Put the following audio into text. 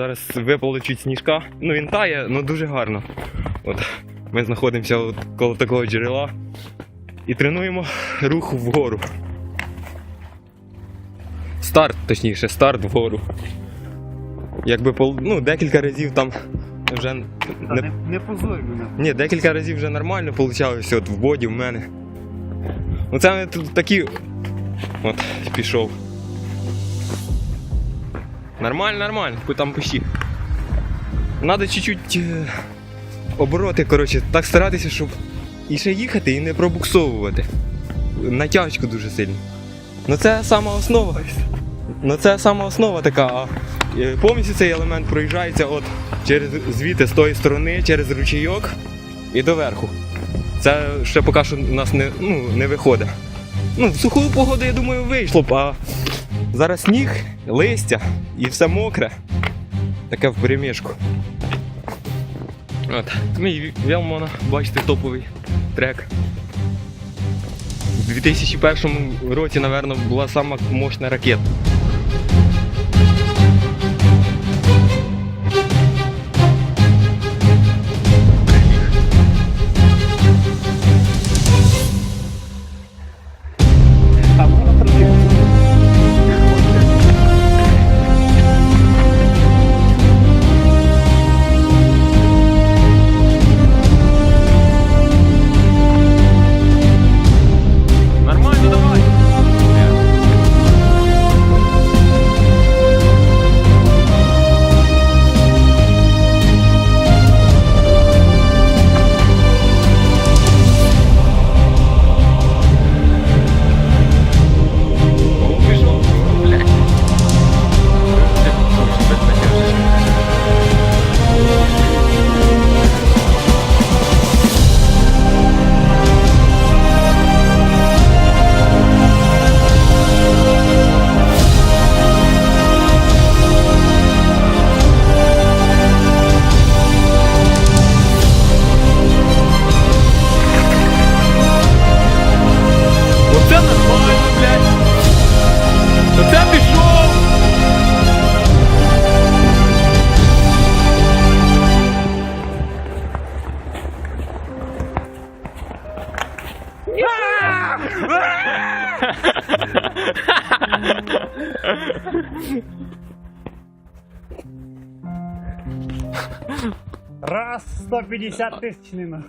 Зараз випало чуть сніжка. Ну він тає, ну дуже гарно. От ми знаходимося от коло такого джерела і тренуємо рух вгору. Старт, точніше, старт вгору. Якби пол- ну, декілька разів там вже Та не, не, не позуй мене. ні, декілька разів вже нормально вийшло, от в боді в мене. Ну це ми тут такі. От, пішов. Нормально, нормально, там пиші. Надо чуть-чуть е, обороти, коротше, так старатися, щоб і ще їхати, і не пробуксовувати. Натяжку дуже сильно. Ну це сама основа. Ну це сама основа така. А е, повністю цей елемент проїжджається от через звідти з тої сторони, через ручейок і доверху. Це ще поки що у нас не, ну, не виходить. Ну, в суху погоду, я думаю, вийшло б, а зараз сніг, листя і все мокре. Таке в перемішку. От. Мій Велмона, бачите, топовий трек. У 2001 році, напевно, була сама мощна ракета. Раз 150 тысяч минут.